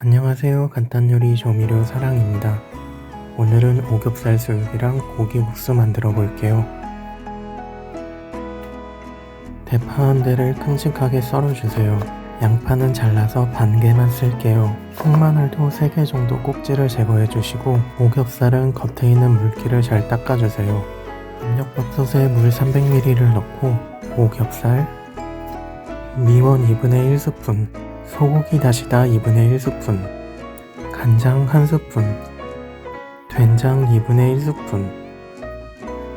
안녕하세요. 간단요리 조미료 사랑입니다. 오늘은 오겹살 수육이랑 고기 국수 만들어 볼게요. 대파 한 대를 큼직하게 썰어주세요. 양파는 잘라서 반 개만 쓸게요. 콩마늘도 3개 정도 꼭지를 제거해 주시고 오겹살은 겉에 있는 물기를 잘 닦아주세요. 압력밥솥에 물 300ml를 넣고 오겹살, 미원 2분의 1스푼, 소고기 다시다 2분의 1스푼, 간장 1스푼, 된장 2분의 1스푼,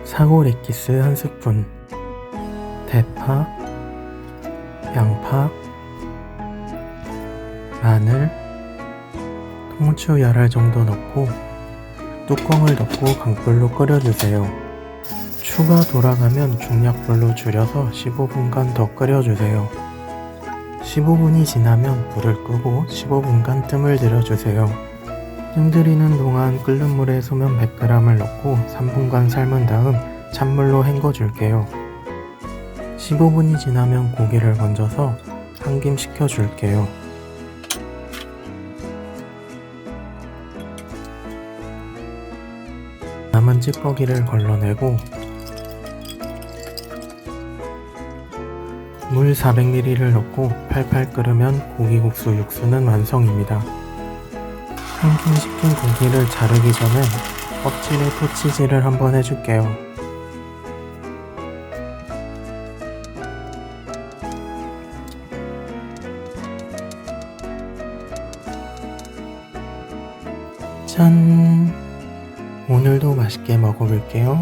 사골 엑기스 1스푼, 대파, 양파, 마늘, 통후추 열알 정도 넣고 뚜껑을 덮고 강불로 끓여주세요. 추가 돌아가면 중약불로 줄여서 15분간 더 끓여주세요. 15분이 지나면 불을 끄고 15분간 뜸을 들여주세요. 뜸 들이는 동안 끓는 물에 소면 100g을 넣고 3분간 삶은 다음 찬물로 헹궈줄게요. 15분이 지나면 고기를 건져서 한김 식혀줄게요. 남은 찌꺼기를 걸러내고 물 400ml를 넣고 팔팔 끓으면 고기국수 육수는 완성입니다. 한김 식힌 고기를 자르기 전에 껍질에 토치질을 한번 해줄게요. 짠! 오늘도 맛있게 먹어볼게요.